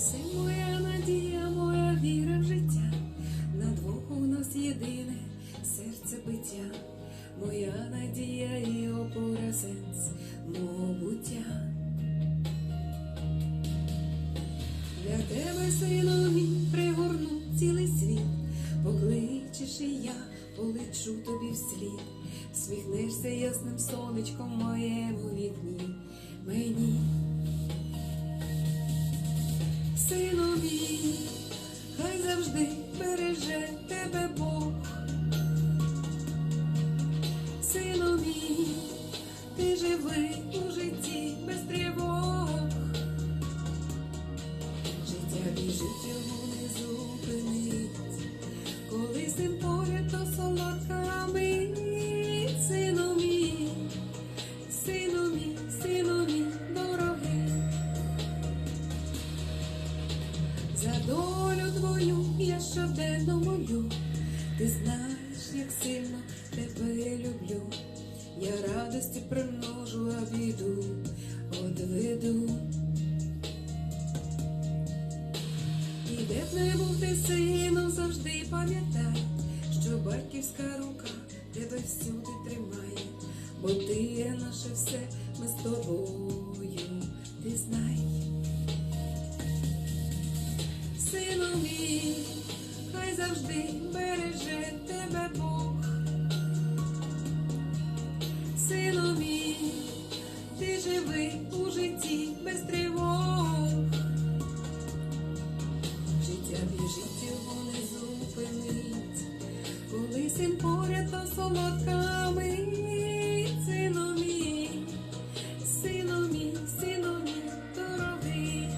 Все моя надія, моя віра в життя, на двох у нас єдине серце биття, моя надія і опора сенс мого буття. Для тебе, сину мій, пригорну цілий світ, покличеш і я полечу тобі вслід, всміхнешся ясним сонечком моєму вікні. Живи у житті без тривог. Життя біжить його не зупинить, коли син поряд, то солодка мить. Сину мій, сину мій, сину мій дорогий. За долю твою я щоденно молю, ти знаєш, як сильно тебе. Я радості примножу, а біду одведу. І де б не був ти сином, завжди пам'ятай, що батьківська рука тебе всюди тримає, бо ти є наше все, ми з тобою, живи у житті без тривог. Життя біжить його не зупинить, коли син поряд, то солодка мить. Сину мій, сину мій, сину мій, дорогий.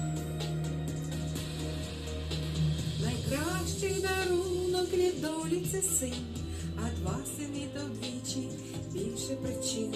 Найкращий дарунок від долі це син, а два сини то вдвічі більше причин.